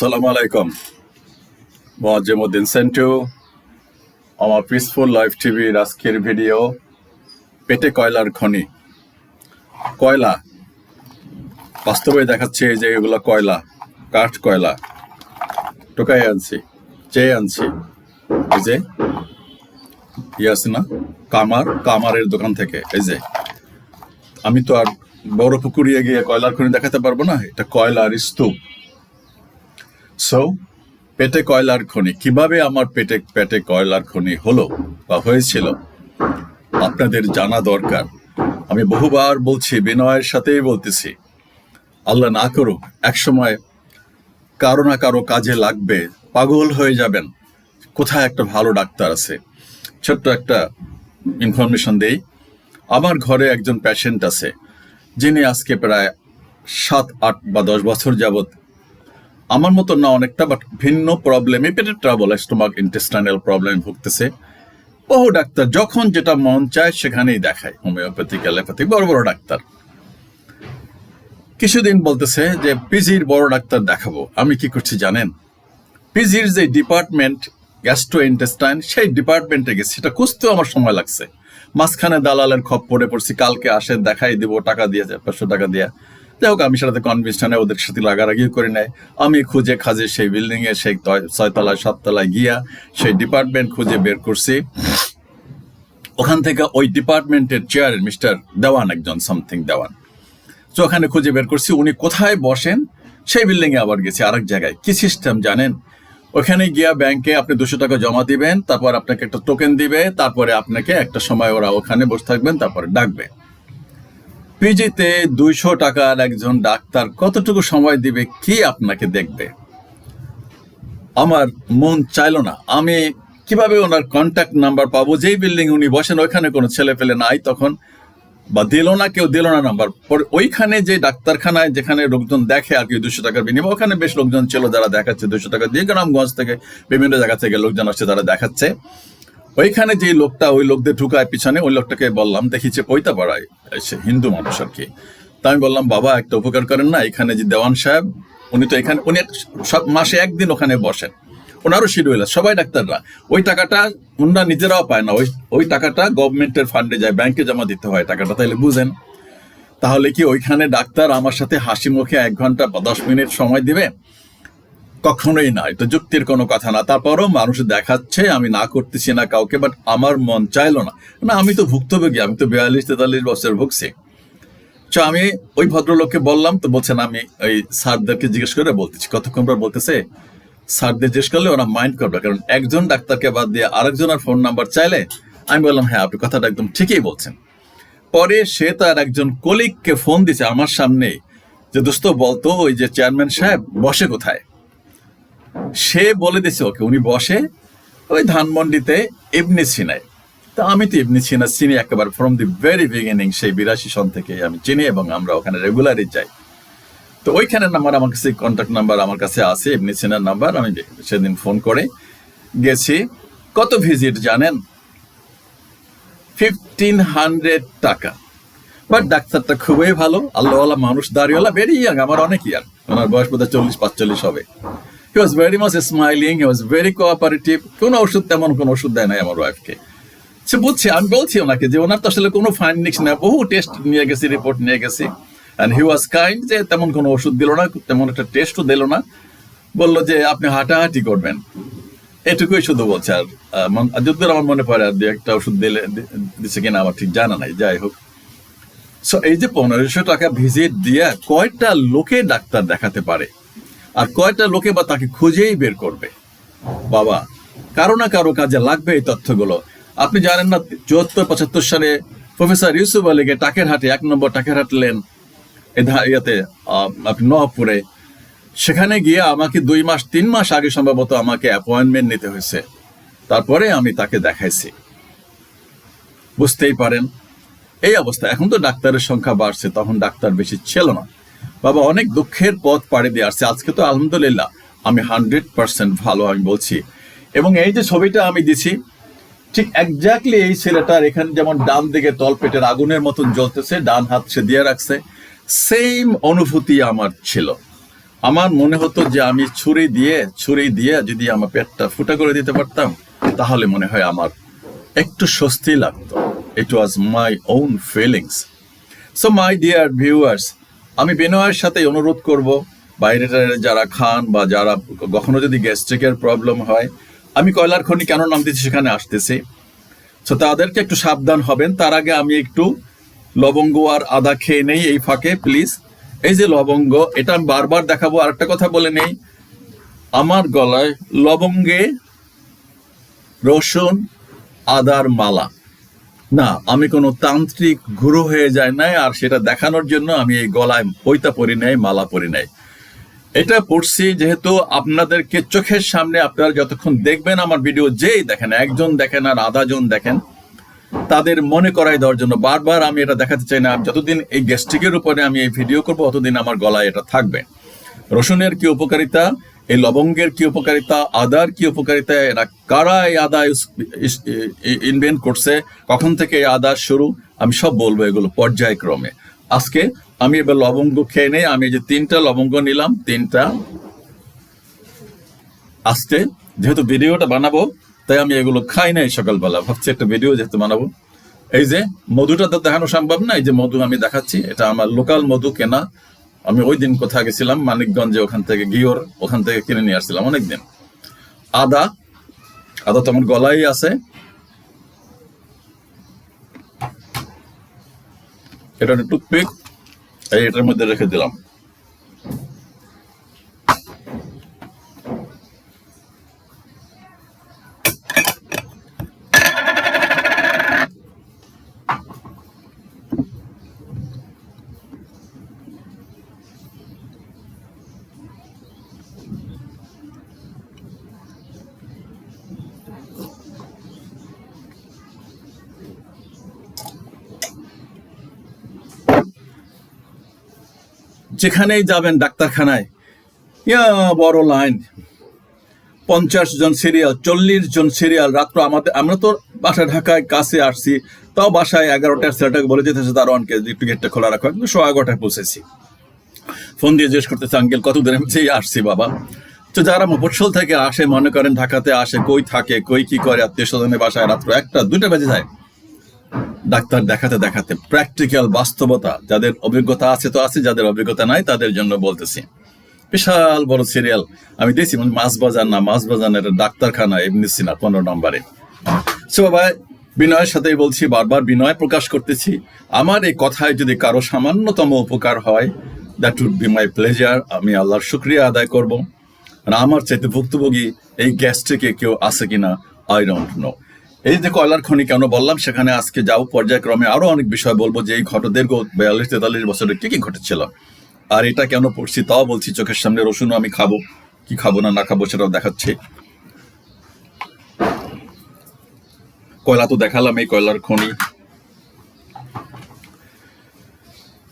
আসসালামু আলাইকুম। মোয়াজ্জেমুদ্দিন সেন্টু, আমার পিসফুল লাইফ টিভির আজকের ভিডিও, পেটে কয়লার খনি। কয়লা। বাস্তবে দেখাচ্ছে যে এগুলো কয়লা, কাঠ কয়লা। টোকাই আনছি, চেয়ে আনছি। এই যে ইয়ে আছে না? কামার, কামারের দোকান থেকে। এই যে, আমি তো আর বড় পুকুরিয়ে গিয়ে কয়লার খনি দেখাতে পারব না। এটা কয়লার স্তূপ। সো পেটে কয়লার খনি, কীভাবে আমার পেটে পেটে কয়লার খনি হলো বা হয়েছিল, আপনাদের জানা দরকার। আমি বহুবার বলছি, বিনয়ের সাথেই বলতেছি। আল্লাহ না করুক, একসময় কারও না কারও কাজে লাগবে, পাগল হয়ে যাবেন। কোথায় একটা ভালো ডাক্তার আছে? ছোট্ট একটা ইনফরমেশন দেই। আমার ঘরে একজন পেশেন্ট আছে, যিনি আজকে প্রায় সাত, আট বা দশ বছর যাবত আমার মতো না অনেকটা বাট ভিন্ন প্রবলেমে পেটের ট্রাবল স্টোমাক ইন্টেস্টাইনাল প্রবলেম ভুগতেছে। বহু ডাক্তার যখন যেটা মন চায় সেখানেই দেখায় হোমিওপ্যাথিক অ্যালোপ্যাথিক বড় বড় ডাক্তার। কিছুদিন বলতেছে যে, পিজির বড় ডাক্তার দেখাবো। আমি কি করছি জানেন? পিজির যে ডিপার্টমেন্ট গ্যাস্ট্রো ইন্টেস্টাইন সেই ডিপার্টমেন্টে গেছি। সেটা খুঁজতেও আমার সময় লাগছে। মাঝখানে দালালের খপ পড়ে পড়ছি, কালকে আসে দেখাই দিব, টাকা দিয়ে পাঁচশো টাকা দিয়ে। যাই হোক আমি সেটাতে কনভিন্স না ওদের সাথে লাগারাগি করে নেয় আমি খুঁজে খাজে সেই বিল্ডিং এ, সেই ছয়তলায়, সাততলায় গিয়া সেই ডিপার্টমেন্ট খুঁজে বের করছি। ওখান থেকে ওই ডিপার্টমেন্টের চেয়ার মিস্টার দেওয়ান একজন সামথিং দেওয়ান। তো ওখানে খুঁজে বের করছি, উনি কোথায় বসেন? সেই বিল্ডিং এ আবার গেছি আরেক জায়গায়। কি সিস্টেম জানেন? ওখানে গিয়া ব্যাংকে আপনি দুশো টাকা জমা দিবেন, তারপর আপনাকে একটা টোকেন দিবে, তারপরে আপনাকে একটা সময় ওরা ওখানে বসে থাকবেন, তারপরে ডাকবে। পিজিতে দুইশো টাকার একজন ডাক্তার কতটুকু সময় দিবে কি আপনাকে দেখবে? আমার মন চাইলো না। আমি কীভাবে ওনার কন্ট্যাক্ট নাম্বার পাবো? যেই বিল্ডিং উনি বসেন, ওইখানে কোনো ছেলে পেলে নাই তখন। বা দিল না, কেউ দিল না নাম্বার পরে ওইখানে যে ডাক্তারখানায় যেখানে লোকজন দেখে আর কি দুশো টাকার বিনিময়, ওখানে বেশ লোকজন ছিল যারা দেখাচ্ছে দুশো টাকা। দিয়ে গ্রামগঞ্জ থেকে বিভিন্ন জায়গা থেকে লোকজন আসছে, তারা দেখাচ্ছে। ওইখানে যে লোকটা ওই লোকদের ঢুকায় পিছনে, ওই লোকটাকে বললাম দেখিছে পৈতা পাড়ায় সে হিন্দু মানুষ আর কি। তা আমি বললাম, বাবা, একটা উপকার করেন না, এখানে যে দেওয়ান সাহেব, উনি তো এখানে, উনি সব মাসে একদিন ওখানে বসেন। ওনারও শিডিউল আছে, সবাই ডাক্তাররা। ওই টাকাটা ওনারা নিজেরাও পায় না। ওই ওই টাকাটা গভর্নমেন্টের ফান্ডে যায়, ব্যাংকে জমা দিতে হয় টাকাটা তাহলে বুঝেন। তাহলে কি ওইখানে ডাক্তার আমার সাথে হাসি মুখে এক ঘণ্টা বা দশ মিনিট সময় দিবে? কখনোই না এটা যুক্তির কোনো কথা না। তারপরও মানুষ দেখাচ্ছে, আমি না করতেছি না কাউকে বাট আমার মন চাইলো না। না, আমি তো ভুক্তভোগী, আমি তো বিয়াল্লিশ তেতাল্লিশ বছর ভুগছি। তো আমি ওই ভদ্রলোককে বললাম, তো বলছেন, আমি ওই স্যারদেরকে জিজ্ঞেস করে বলতেছি। কতক্ষণ পর বলতেছে, স্যারদের জিজ্ঞেস করলে ওরা মাইন্ড করবে, কারণ একজন ডাক্তারকে বাদ দিয়ে আরেকজনের ফোন নাম্বার চাইলে আমি বললাম হ্যাঁ আপনি কথাটা একদম ঠিকই বলছেন। পরে সে তার একজন কলিগকে ফোন দিছে আমার সামনে, যে, দোস্ত, বলতো, ওই যে চেয়ারম্যান সাহেব বসে কোথায়? সে বলে দিছে ওকে, উনি বসে ওই ধানমন্ডিতে এমনি সিনায়। তা আমি তো এমনি সিনা চিনি একেবারে ফ্রম দি ভেরি বিগিনিং সেই বিরাশি সন থেকে আমি চিনি এবং আমরা ওখানে রেগুলারই যাই। তো ওইখানে নাম্বার আমার কাছে কন্ট্যাক্ট নাম্বার আমার কাছে আছে এমনি সিনার নাম্বার আমি সেদিন ফোন করে গেছি। কত ভিজিট জানেন? ফিফটিন হান্ড্রেড টাকা। বাট ডাক্তারটা খুবই ভালো, আল্লাহওয়ালা মানুষ দাঁড়িয়েওয়ালা ভেরি ইয়াং আমার অনেক ইয়াং ওনার বয়স বোধহয় চল্লিশ, পাঁচচল্লিশ হবে। He was very much smiling he was very cooperative কোনো ওষুধ তেমন কোনো ওষুধ দেয় নাই আমার ওয়াইফকে সে বুঝছে আমি বলছি ওনাকে যে ওনার তো আসলে কোনো ফাইন্ডিংস না বহু টেস্ট নিয়ে গেছি রিপোর্ট নিয়ে গেছি। অ্যান্ড হি ওয়াজ কাইন্ড যে তেমন কোনো ওষুধ দিল না, তেমন একটা টেস্টও দিল না। বলল যে, আপনি হাঁটাহাঁটি করবেন। এটুকুই শুধু বলছে। আর যতদূর আমার মনে পড়ে, আর দু একটা ওষুধ দিলে দিচ্ছে কিনা আমার ঠিক জানা নাই, যাই হোক। সো এই যে পনেরোশো টাকা ভিজিট দিয়ে কয়টা লোকে ডাক্তার দেখাতে পারে? আর কয়টা লোকে বা তাকে খুঁজেই বের করবে? বাবা, কারও না কারও কাজে লাগবে এই তথ্যগুলো। আপনি জানেন না, চুয়াত্তর, পঁচাত্তর সালে প্রফেসর ইউসুফ আলীকে টাকের হাটে, এক নম্বর টাকের হাট লেন ইয়াতে আপনি নবাবপুরে। সেখানে গিয়ে আমাকে দুই মাস, তিন মাস আগে সম্ভবত আমাকে অ্যাপয়েন্টমেন্ট নিতে হয়েছে। তারপরে আমি তাকে দেখাইছি। বুঝতেই পারেন, এই অবস্থা। এখন তো ডাক্তারের সংখ্যা বাড়ছে, তখন ডাক্তার বেশি ছিল না। বাবা অনেক দুঃখের পথ পাড়ি দিয়ে আসছে। আজকে তো আলহামদুলিল্লাহ আমি হান্ড্রেড পার্সেন্ট ভালো আমি বলছি। এবং এই যে ছবিটা আমি দিছি, ঠিক একজাক্টলি এই ছেলেটার এখানে যেমন ডান দিকে তলপেটের আগুনের মতন জ্বলতেছে, ডান হাত সে দিয়ে রাখছে সেম অনুভূতি আমার ছিল। আমার মনে হতো যে আমি ছুরি দিয়ে ছুরি দিয়ে যদি আমার পেটটা ফুটা করে দিতে পারতাম, তাহলে মনে হয় আমার একটু স্বস্তি লাগতো। It was my own feelings so my dear viewers আমি বিনয়ের সাথে অনুরোধ করব বাইরে যারা খান বা যারা কখনো যদি গ্যাস্ট্রিকের প্রবলেম হয়, আমি কয়লার খনি কেন নাম দিচ্ছি সেখানে আসতেছি। তো তাদেরকে একটু সাবধান হবেন। তার আগে আমি একটু লবঙ্গ আর আদা খেয়ে নেই এই ফাঁকে প্লিজ এই যে লবঙ্গ, এটা আমি বারবার দেখাবো। আর একটা কথা বলে নেই। আমার গলায় লবঙ্গে, রসুন, আদার মালা। না, আমি কোনো তান্ত্রিক গুরু হয়ে যায় নাই, আর সেটা দেখানোর জন্য আমি এই গলায় পৈতা পরি নাই, মালা পরি নাই। এটা পড়ছি যেহেতু আপনাদেরকে চোখের সামনে আপনারা যতক্ষণ দেখবেন আমার ভিডিও যেই দেখেন, একজন দেখেন আর আধা জন দেখেন, তাদের মনে করাই দেওয়ার জন্য। বারবার আমি এটা দেখাতে চাই না যতদিন এই গ্যাস্ট্রিকের উপরে আমি এই ভিডিও করব ততদিন আমার গলায় এটা থাকবে। রসুনের কি উপকারিতা? এই লবঙ্গের কি উপকারিতা, আদার কি উপকারিতা, এরা কারা এই আদা ইনভেন্ট করছে, কখন থেকে এই আদার শুরু, আমি সব বলব এগুলো পর্যায়ক্রমে। আজকে আমি এবার লবঙ্গ খেয়ে নেই, আমি যে তিনটা লবঙ্গ নিলাম, তিনটা। আজকে যেহেতু ভিডিওটা বানাবো, তাই আমি এগুলো খাই নাই সকালবেলা, ভাবছি একটা ভিডিও যেহেতু বানাবো। এই যে মধুটা তো দেখানো সম্ভব না, এই যে মধু আমি দেখাচ্ছি, এটা আমার লোকাল মধু কেনা আমি ওই দিন কোথায় গেছিলাম? মানিকগঞ্জে ওখান থেকে গিওর, ওখান থেকে কিনে নিয়ে আসছিলাম অনেকদিন। আদা আদা তো আমার গলায় আছে। এটা টুথপিক এটার মধ্যে রেখে দিলাম। যেখানেই যাবেন ডাক্তারখানায়, ইয়া বড় লাইন। পঞ্চাশ জন সিরিয়াল চল্লিশ জন সিরিয়াল রাত্র আমাদের আমরা তো বাসা ঢাকায় কাছে আসছি, তাও বাসায় এগারোটার ছেলেটাকে বলে যেতেছে দারোয়ানকে যে একটু গেটটা খোলা রাখো। একদম সোয়া এগারোটায় পৌঁছেছি। ফোন দিয়ে জিজ্ঞেস করতেছে, আঙ্কেল কত দিনের মধ্যেই আসছি, বাবা? তো যারা মফস্বল থেকে আসে, মনে করেন ঢাকাতে আসে, কই থাকে, কই কি করে, আত্মীয় স্বজনের বাসায় রাত্র একটা, দুইটা বেজে যায়। ডাক্তার দেখাতে দেখাতে প্র্যাকটিক্যাল বাস্তবতা, যাদের অভিজ্ঞতা আছে তো আছে, যাদের অভিজ্ঞতা নাই তাদের জন্য বলতেছি। বিশাল বড় সিরিয়াল আমি দিয়েছি মানে মাছ বাজার না মাছ বাজার না এটা ডাক্তারখানা, এমনি না পনেরো নম্বরে। সো বাবা বিনয়ের সাথেই বলছি, বারবার বিনয় প্রকাশ করতেছি। আমার এই কথায় যদি কারও সামান্যতম উপকার হয় that would be my pleasure আমি আল্লাহর শুক্রিয়া আদায় করব। আর আমার চাইতে ভুক্তভোগী এই গ্যাস্ট্রিকে কেউ আছে কিনা আই ডোন্ট নো এই যে কয়লার খনি কেন বললাম, সেখানে আজকে যাও, পর্যায়ক্রমে আরও অনেক বিষয় বলব যে এই ঘট দীর্ঘ বিয়াল্লিশ তেতাল্লিশ বছরে কি কি ঘটেছিল। আর এটা কেন পড়ছি তাও বলছি, চোখের সামনে রসুনও আমি খাব, কি খাব না না খাব সেটাও দেখাচ্ছি। কয়লা তো দেখালাম, এই কয়লার খনি।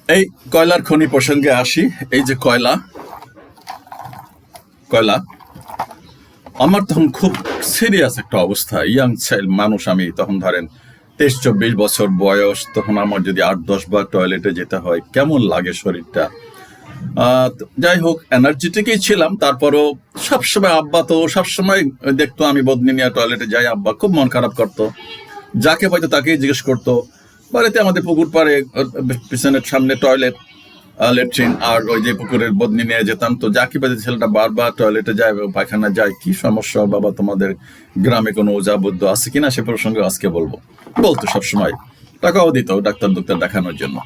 এই কয়লার খনি প্রসঙ্গে আসি, এই যে কয়লা কয়লা। আমার তখন খুব সিরিয়াস একটা অবস্থা। ইয়াং চাইল্ড মানুষ আমি তখন ধরেন তেইশ, চব্বিশ বছর বয়স, তখন আমার যদি আট, দশ বার টয়লেটে যেতে হয়, কেমন লাগে শরীরটা? যাই হোক এনার্জেটিকই ছিলাম, তারপরও সবসময় আব্বা তো সবসময় দেখতো আমি বদনি নিয়ে টয়লেটে যাই, আব্বা খুব মন খারাপ করতো। যাকে পাইতো তাকেই জিজ্ঞেস করতো। বাড়িতে আমাদের পুকুর পাড়ে পিছনের সামনে টয়লেট লেট্রিন আর ওই যে পুকুরের বদনি নিয়ে যেতাম। তো পাইতো ছেলেটা বারবার টয়লেটে যায় এবং পায়খানা যায়, কি সমস্যা বাবা তোমাদের গ্রামে কোনো ওজা বুদ্ধ আছে কিনা সে প্রসঙ্গে আজকে বলব। বলতো সবসময়, টাকাও দিত ডাক্তার ডাক্তার দেখানোর জন্য।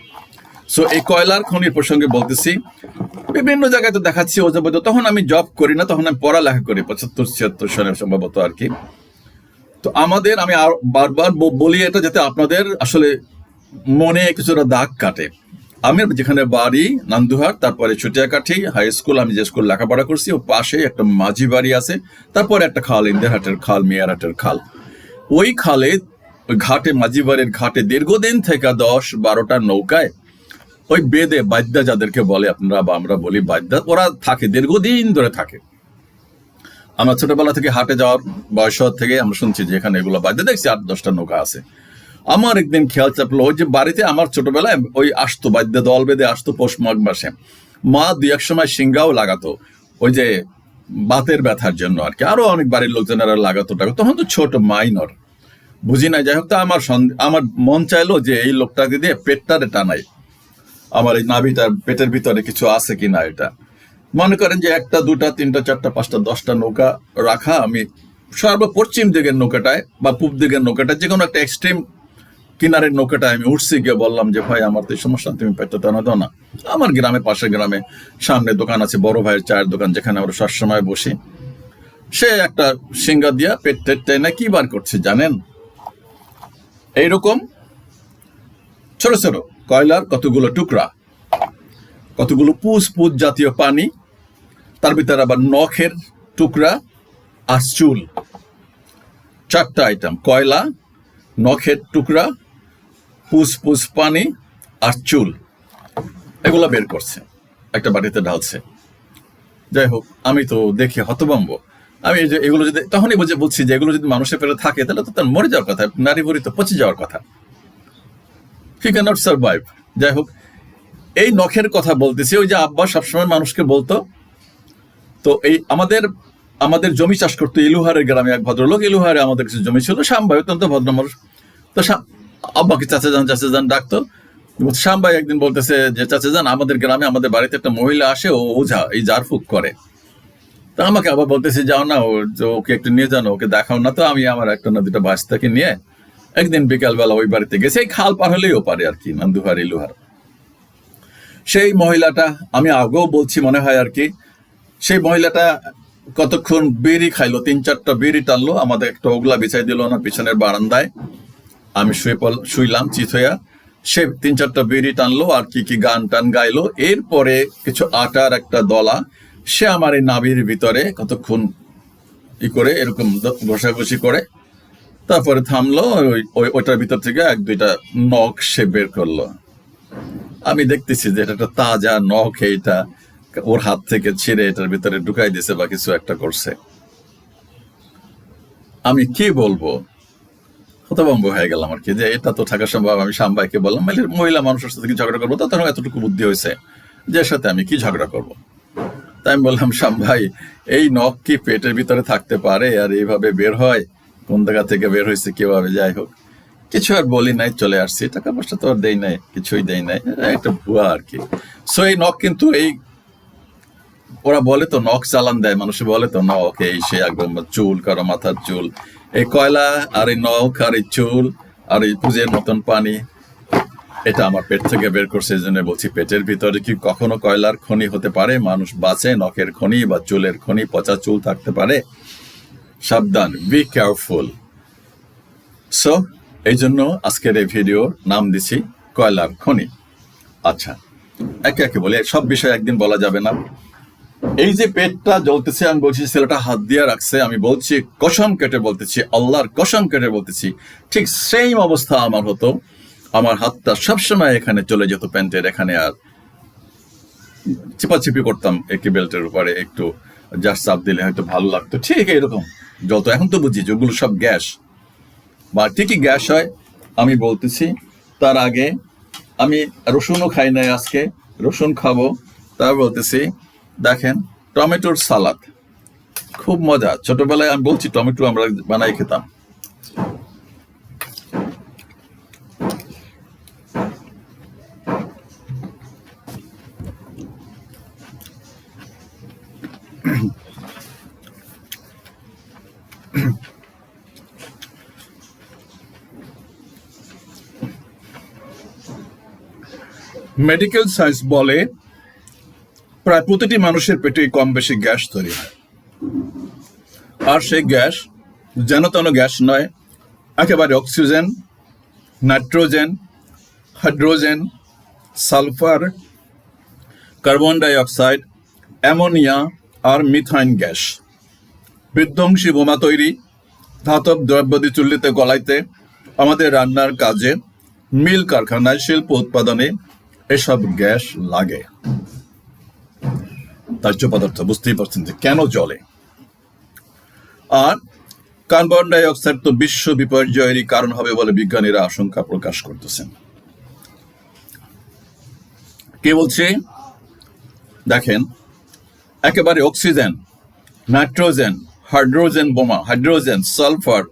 সো এই কয়লার খনির প্রসঙ্গে বলতেছি, বিভিন্ন জায়গায় তো দেখাচ্ছি ওজাবদ্ধ, তখন আমি জব করি না, তখন আমি পড়ালেখা করি, পঁচাত্তর, ছিয়াত্তর সালে সম্ভবত আর কি। তো আমাদের, আমি আর বারবার বলি এটা যাতে আপনাদের আসলে মনে কিছুটা দাগ কাটে। আমি যেখানে বাড়ি, নান্দুহাট, তারপরে চুটিয়াকাঠি হাই স্কুল আমি যে স্কুল লেখাপড়া করছি ও পাশে একটা মাঝি বাড়ি আছে, তারপরে একটা খাল ইন্দিরহাটের খাল, মিয়ারহাটের খাল। ওই খালে ঘাটে, মাঝি বাড়ির ঘাটে দীর্ঘদিন থেকে দশ বারোটা নৌকায় ওই বেদে বাদ্যা যাদেরকে বলে আপনারা বা আমরা বলি বাদ্যা, ওরা থাকে, দীর্ঘদিন ধরে থাকে। আমরা ছোটবেলা থেকে হাটে যাওয়ার বয়স থেকে আমরা শুনছি যে এখানে এগুলো বাদ্যা, দেখছি আট দশটা নৌকা আছে। আমার একদিন খেয়াল চাপলো, ওই যে বাড়িতে আমার ছোটবেলায় ওই আসতো, বাদ্য, দল বেঁধে আসতো পৌষ মাঘ মাসে। মা দুই এক সময় সিঙ্গাও লাগাতো, ওই যে বাতের ব্যথার জন্য আর কি। আরও অনেক বাড়ির লোকজনেরা লাগাতো টাকা তখন তো ছোট, মাইনর। বুঝি না যাই হোক, তো আমার আমার মন চাইলো যে এই লোকটাকে দিয়ে পেটটারে টানাই। আমার এই নাভিটার পেটের ভিতরে কিছু আছে কিনা এটা। মনে করেন যে একটা, দুটা, তিনটা, চারটা, পাঁচটা, দশটা নৌকা রাখা আমি সর্বপশ্চিম দিকের নৌকাটায় বা পূব দিকের নৌকাটায় যে কোনো একটা এক্সট্রিম কিনারের নৌকাটায় আমি উঠছি, গিয়ে বললাম যে, ভাই, আমার তো সমস্যা, তুমি পেটটা টানা দাও না। আমার গ্রামে পাশের গ্রামে সামনে দোকান আছে, বড় ভাইয়ের চায়ের দোকান, যেখানে আমরা সবসময় বসি। সে একটা সিঙ্গা দিয়া পেট টেট টেনে কি বার করছে জানেন? এইরকম ছোট ছোট কয়লার কতগুলো টুকরা, কতগুলো পুষ পুষ জাতীয় পানি, তার ভিতরে আবার নখের টুকরা আর চুল। চারটা আইটেম কয়লা, নখের টুকরা পুষ পুষ পানি আর চুল। এগুলো বের করছে। একটা বাড়িতে ঢালছে। যাই হোক, আমি তো দেখি হতভম্ব। আমি যে এগুলো যদি তখনই বুঝে বলছি যে এগুলো যদি মানুষের পেলে থাকে, তাহলে তো তার মরে যাওয়ার কথা, নারী বুড়ি তো পচে যাওয়ার কথা। হি ক্যানট সার্ভাইভ যাই হোক, এই নখের কথা বলতেছি, ওই যে আব্বা সবসময় মানুষকে বলতো, তো এই আমাদের আমাদের জমি চাষ করতো ইলুহারের গ্রামে এক ভদ্রলোক। ইলুহারে আমাদের কিছু জমি ছিল শ্যামভাই অত্যন্ত ভদ্র মানুষ তো আব্বাকে চাচা যান চাচা যান ডাকতো শ্যামভাই একদিন বলতেছে যে চাচা যান আমাদের গ্রামে, আমাদের বাড়িতে একটা মহিলা আসে, ও ওঝা, এই জারফুক করে। তা আমাকে আবার বলতেছে, যাও না ওকে একটু নিয়ে যান ওকে দেখাও না তো, আমি আমার একটা না দুটো বাচ্চাকে নিয়ে একদিন বিকালবেলা ওই বাড়িতে গেছে। এই খাল পার হলেও পারে আর কি নান্দুহার ইলুহার। সেই মহিলাটা, আমি আগেও বলছি মনে হয় আর কি, সেই মহিলাটা কতক্ষণ বিড়ি খাইলো, তিন চারটা বিড়ি টানলো, আমাদের একটা ওগলা বিছাই দিল না পিছনের বারান্দায়। আমি শুয়ে পড়, শুইলাম, চিত হইয়া। সে তিন চারটা বিড়ি টানলো আর কি কি গান টান গাইলো। এরপরে কিছু আটার একটা দলা। সে আমার এই নাভির ভিতরে কতক্ষণ ই করে, এরকম ঘষাঘষি করে। তারপরে থামলো ওই, ওইটার ভিতর থেকে এক দুইটা নখ সে বের করল। আমি দেখতেছি যে এটা একটা তাজা নখ, এইটা ওর হাত থেকে ছেড়ে এটার ভিতরে ঢুকাই দিছে বা কিছু একটা করছে। আমি কি বলব? হতভম্ব হয়ে গেলাম আর কি, যে এটা তো থাকা সম্ভব, আমি শামবাইকে বললাম মহিলা মানুষের সাথে কি ঝগড়া করব? তখন এতটুকু বুদ্ধি হয়েছে যে সাথে আমি কি ঝগড়া করব। তাই আমি বললাম শ্যাম ভাই এই নখ কি পেটের ভিতরে থাকতে পারে আর এইভাবে বের হয়? কোন জায়গা থেকে বের হয়েছে কীভাবে? যাই হোক, কিছু আর বলি নাই, চলে আসছি। টাকা পয়সা তো আর দেই নাই, কিছুই দেই নাই একটা ভুয়া আর কি। সো এই নখ কিন্তু এই, ওরা বলে তো, নখ চালান দেয়, মানুষ বলে তো, নখ, এই সে একদম চুল, কারও মাথার চুল এই কয়লা, আর এই নখ, আর এই চুল, আর এই পুজের মতন পানি, এটা আমার পেট থেকে বের করছে জন্য বলছি পেটের ভিতরে কি কখনো কয়লার খনি হতে পারে? মানুষ বাঁচে, নখের খনি বা চুলের খনি, পচা চুল থাকতে পারে। সাবধান বি কেয়ারফুল সো এই জন্য আজকের এই ভিডিওর নাম দিছি, কয়লার খনি। আচ্ছা একে একে বলি, সব বিষয় একদিন বলা যাবে না। এই যে পেটটা জ্বলতেছে, আমি বলছি, ছেলেটা হাত দিয়ে রাখছে, আমি বলছি, কসম কেটে বলতেছি, আল্লাহর কসম কেটে বলতেছি, ঠিক সেম অবস্থা আমার হতো। আমার হাতটা সবসময় এখানে চলে যেত, প্যান্টের এখানে আর চিপাচিপি করতাম একটি বেল্টের উপরে, একটু জাস্ট চাপ দিলে হয়তো ভালো লাগতো। ঠিক এরকম যত এখন তো বুঝি যেগুলো সব গ্যাস। বা ঠিকই গ্যাস হয়, আমি বলতেছি, তার আগে আমি রসুনও খাই নাই আজকে, রসুন খাব তা বলতেছি দেখেন, টমেটোর সালাদ। খুব মজা। ছোটবেলায় আমি বলছি, টমেটো আমরা বানাই খেতাম। মেডিকেল সায়েন্স বলে প্রায় প্রতিটি মানুষের পেটে কম বেশি গ্যাস তৈরি হয়। আর সেই গ্যাস যেন তেন গ্যাস নয়, একেবারে oxygen, nitrogen, hydrogen, sulphur, carbon dioxide ammonia আর মিথাইন গ্যাস। বিধ্বংসী বোমা তৈরি, ধাতব দ্রব্যদি চুল্লিতে গলাইতে আমাদের রান্নার কাজে, মিল কারখানায় শিল্প উৎপাদনে এসব গ্যাস লাগে। দাহ্য পদার্থ, বুঝতেই পারছেন যে কেন জলে আর কার্বন ডাই অক্সাইড তো বিশ্ব বিপর্যয়েরই কারণ হবে বলে বিজ্ঞানীরা আশঙ্কা প্রকাশ করতেছেন। কে বলছে? দেখেন, একেবারে অক্সিজেন, নাইট্রোজেন, হাইড্রোজেন বোমা, hydrogen, sulphur,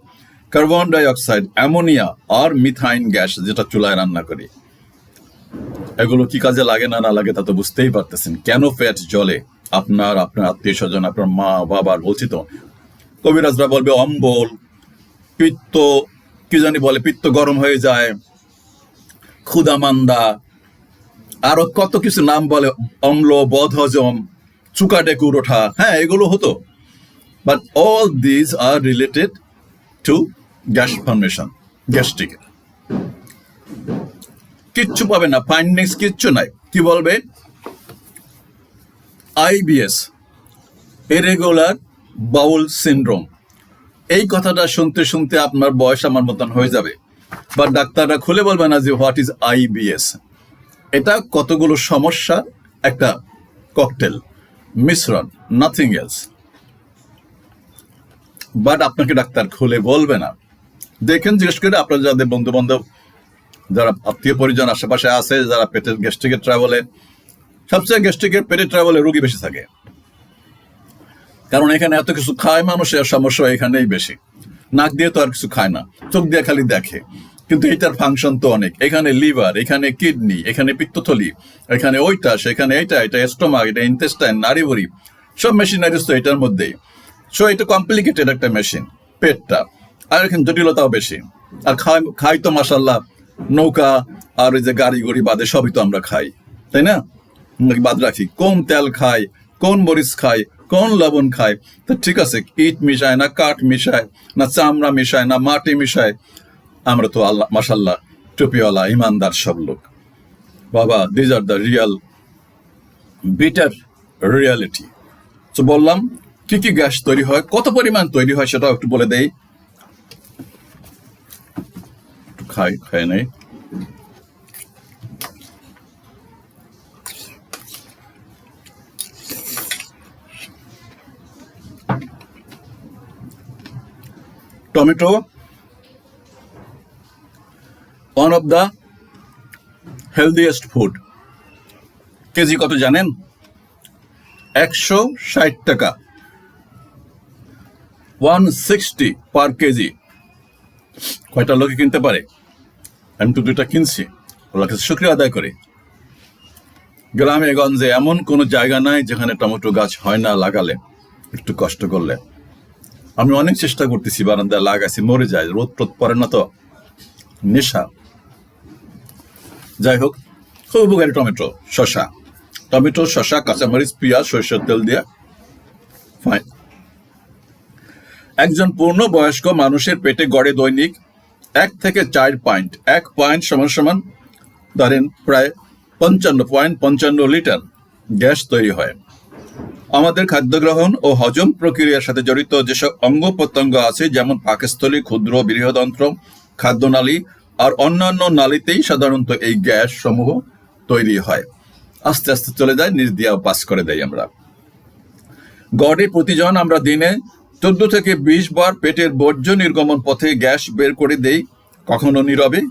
carbon dioxide, ammonia আর মিথাইন গ্যাস যেটা চুলায় রান্না করি। এগুলো কি কাজে লাগে না না লাগে তা তো বুঝতেই পারতেছেন। কেন ফ্যাট জলে আপনার আপনার আত্মীয় স্বজন আপনার মা, বাবার বলছি তো। কবিরাজরা বলবে, অম্বল, পিত্ত, কি জানি বলে, পিত্ত গরম হয়ে যায় ক্ষুদামান্দা আরও কত কিছু নাম বলে, অম্ল, বদহজম চুকা ডেকুর ওঠা হ্যাঁ এগুলো হতো। But all these are related to gas formation gastric কিচ্ছু পাবে না ফাইন্ডিংস কিচ্ছু নাই। কি বলবে? আইবিএস ইরেগুলার বাউল সিনড্রোম এই কথাটা শুনতে শুনতে আপনার বয়স আমার মতন হয়ে যাবে। বা ডাক্তাররা খুলে বলবে না যে হোয়াট ইজ আইবিএস এটা কতগুলো সমস্যার একটা ককটেল মিশ্রণ নাথিং এলস বাট আপনাকে ডাক্তার খুলে বলবে না। দেখেন, জিজ্ঞেস করে আপনার যাদের বন্ধু বান্ধব যারা আত্মীয় পরিজন আশেপাশে আছে, যারা পেটের গ্যাস্ট্রিকের ট্রাভেলে সবচেয়ে গ্যাস্ট্রিকের পেটের ট্রাভেলে রুগী বেশি থাকে। কারণ এখানে এত কিছু খায় মানুষের সমস্যা এখানেই বেশি। নাক দিয়ে তো আর কিছু খায় না, চোখ দিয়ে খালি দেখে। কিন্তু এটার ফাংশন তো অনেক। এখানে লিভার এখানে কিডনি এখানে পিত্তথলি, এখানে ওইটা সেখানে এটা এটা স্টোমাক এটা ইন্টেস্টাইন নাড়িবড়ি সব মেশিনারিজ তো এটার মধ্যেই। সো এটা কমপ্লিকেটেড একটা মেশিন পেটটা। আর এখানে জটিলতাও বেশি। আর খাই খাই তো মাসাল্লাহ নৌকা আর ওই যে গাড়ি গড়ি বাদে সবই তো আমরা খাই, তাই না? বাদ রাখি। কোন তেল খায়, কোন মরিচ খাই কোন লবণ খায়, তো ঠিক আছে, ইট মিশায় না কাঠ মিশায়, না চামড়া মিশায়, না মাটি মিশায়, আমরা তো আল্লাহ মাসাল্লাহ টুপিওয়ালা, ইমানদার সব লোক। বাবা these are the real bitter reality তো বললাম, কি কি গ্যাস তৈরি হয়, কত পরিমাণ তৈরি হয় সেটাও একটু বলে দেই। খাই খাই নেই। Tomato one of the healthiest food KG কত জানেন? একশো ষাট টাকা। One sixty per KG. কয়টা লোকে কিনতে পারে? আমি তো দুইটা কিনছি। ওর কাছে শুক্রিয়া আদায় করি। গ্রামে, গঞ্জে এমন কোনো জায়গা নাই যেখানে টমেটো গাছ হয় না লাগালে, একটু কষ্ট করলে। আমি অনেক চেষ্টা করতেছি বারান্দায় লাগাইছি, মরে যায়, রোদ টোদ পড়ে না তো? নেশা। যাই হোক, খুব উপকারী টমেটো শশা টমেটো শশা কাঁচামরিচ, পেঁয়াজ, সরিষার তেল দিয়ে। ফাইন একজন পূর্ণ বয়স্ক মানুষের পেটে গড়ে দৈনিক এক থেকে চার পয়েন্ট এক পয়েন্ট সমান সমান ধরেন প্রায় পঞ্চান্ন পয়েন্ট পঞ্চান্ন লিটার গ্যাস তৈরি হয়। আমাদের খাদ্য গ্রহণ ও হজম প্রক্রিয়ার সাথে জড়িত যেসব অঙ্গ প্রত্যঙ্গ আছে, যেমন পাকস্থলী, ক্ষুদ্র বৃহদন্ত্র, খাদ্যনালী আর অন্যান্য নালীতেই সাধারণত এই গ্যাস সমূহ তৈরি হয়। আস্তে আস্তে চলে যায় নিজ দিয়েও পাস করে দেয় আমরা। গড়ে প্রতিজন আমরা দিনে চোদ্দ থেকে বিশ বার পেটের বর্জ্য নির্গমন পথে গ্যাস বের করে দেই, কখনো নীরবে,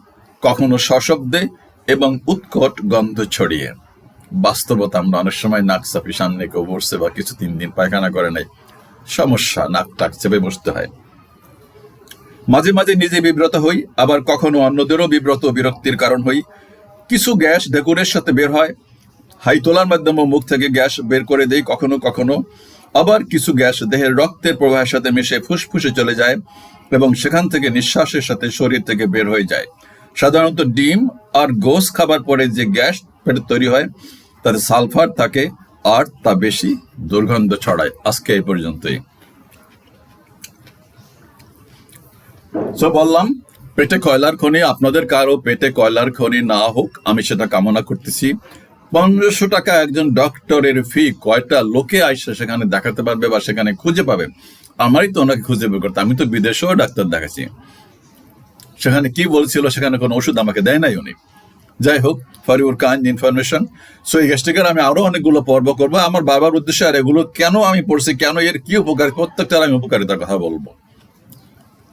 কখনো সশব্দে এবং উৎকট গন্ধ ছড়িয়ে। বাস্তবতা আমরা অনেক সময় নাক চাপি, সামনে কেউ বসছে বা কিছু তিন দিন পায়খানা করে নাই, সমস্যা, নাক টাক চেপে বসতে হয়। মাঝে মাঝে নিজে বিব্রত হই, আবার কখনো অন্যদেরও বিব্রত বিরক্তির কারণ হই। কিছু গ্যাস ঢেকুরের সাথে বের হয়, হাই তোলার মাধ্যমে মুখ থেকে গ্যাস বের করে দেই কখনো কখনো। আবার কিছু গ্যাস দেহের রক্তের প্রবাহের সাথে মিশে ফুসফুসে চলে যায় এবং সেখান থেকে নিঃশ্বাসের সাথে শরীর থেকে বের হয়ে যায়। সাধারণত ডিম আর গোস খাবার পরে যে গ্যাস পেটে তৈরি হয় তাতে সালফার থাকে আর তা বেশি দুর্গন্ধ ছড়ায়। আজকে এই পর্যন্তই। তো বললাম, পেটে কয়লার খনি, আপনাদের কারও পেটে কয়লার খনি না হোক, আমি সেটা কামনা করতেছি। পনেরোশো টাকা একজন ডক্টরের ফি কয়টা লোকে আইসে সেখানে দেখাতে পারবে বা সেখানে খুঁজে পাবে? আমারই তো ওনাকে খুঁজে বের করতে আমি তো বিদেশেও ডাক্তার দেখাচ্ছি। সেখানে কি বলছিল, সেখানে কোনো ওষুধ আমাকে দেয় নাই উনি। যাই হোক for your kind information so এই গ্যাস্ট্রিকের আমি আরও অনেকগুলো পর্ব করব। আমার বাবার উদ্দেশ্যে আর এগুলো কেন আমি পড়ছি, কেন এর কি উপকার, প্রত্যেকটার আমি উপকারিতার কথা বলব।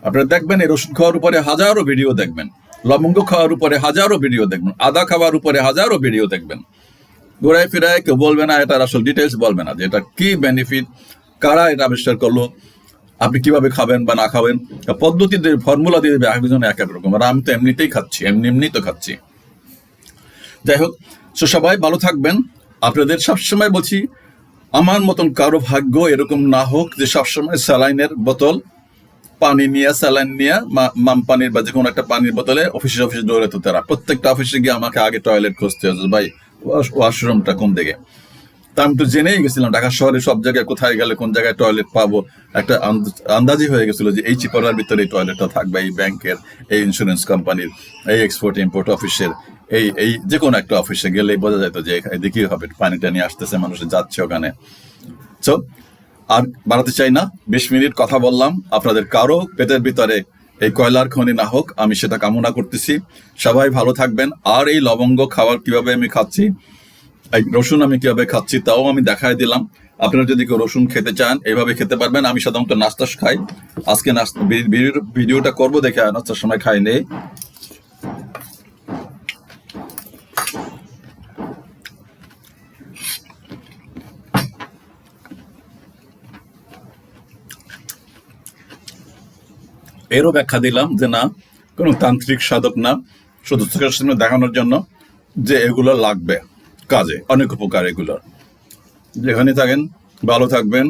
আপনারা দেখবেন, এই ওষুধ খাওয়ার উপরে হাজারো ভিডিও দেখবেন। লবঙ্গ খাওয়ার উপরে হাজারো ভিডিও দেখবেন। আদা খাওয়ার উপরে হাজারো ভিডিও দেখবেন। ঘোরায় ফিরায় কেউ বলবে না, এটার আসল ডিটেলস বলবে না যে এটা কি বেনিফিট কারা এটা আবিষ্কার করল, আপনি কীভাবে খাবেন বা না খাবেন। পদ্ধতি দিয়ে ফর্মুলা দিয়ে দেবে একজন এক এক রকম। আর আমি তো এমনিতেই খাচ্ছি, এমনি এমনি তো খাচ্ছি। যাই হোক তো সবাই ভালো থাকবেন। আপনাদের সবসময় বলছি, আমার মতন কারও ভাগ্য এরকম না হোক যে সবসময় স্যালাইনের বোতল, পানি নিয়ে, স্যালাইন নিয়ে মাম পানির বা যে কোনো একটা পানির বোতলে অফিসে অফিসে দৌড়ে তো তারা। প্রত্যেকটা অফিসে গিয়ে আমাকে আগে টয়লেট খুঁজতে হতো ভাই, ওয়াশ- ওয়াশরুমটা কোন দিকে? তা আমি তো জেনেই গেছিলাম, ঢাকা শহরে সব জায়গায় কোথায় গেলে, কোন জায়গায় টয়লেট পাবো? একটা আন্দ- আন্দাজি হয়ে গেছিল যে এই চিপারার ভিতরে এই টয়লেটটা থাকবে, এই ব্যাংকের, এই ইন্স্যুরেন্স কোম্পানির এই এক্সপোর্ট ইম্পোর্ট অফিসের এই এই যে কোনো একটা অফিসে গেলেই বোঝা যেত যে এদিকেই হবে পানিটা নিয়ে আসতেছে, মানুষ যাচ্ছে ওখানে। সো আর বাড়াতে চাই না, বিশ মিনিট কথা বললাম, আপনাদের কারও পেটের ভিতরে এই কয়লার খনি না হোক, আমি সেটা কামনা করতেছি। সবাই ভালো থাকবেন, আর এই লবঙ্গ খাবার কীভাবে আমি খাচ্ছি, এই রসুন আমি কীভাবে খাচ্ছি, তাও আমি দেখাই দিলাম। আপনারা যদি কেউ রসুন খেতে চান এইভাবে খেতে পারবেন। আমি সাধারণত নাস্তা খাই। আজকে নাস্তা ভিডিওটা করব দেখে নাস্তার সময় খাই নেই। এরও ব্যাখ্যা দিলাম যে না, কোনো তান্ত্রিক সাধক না, শুধু চোখের সামনে দেখানোর জন্য যে এগুলো লাগবে কাজে, অনেক উপকার এগুলোর যেখানে থাকেন, ভালো থাকবেন।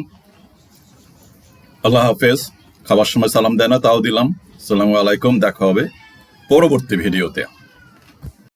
আল্লাহ হাফেজ, খাবার সময় সালাম দেয় না, তাও দিলাম। সালামু আলাইকুম, দেখা হবে পরবর্তী ভিডিওতে।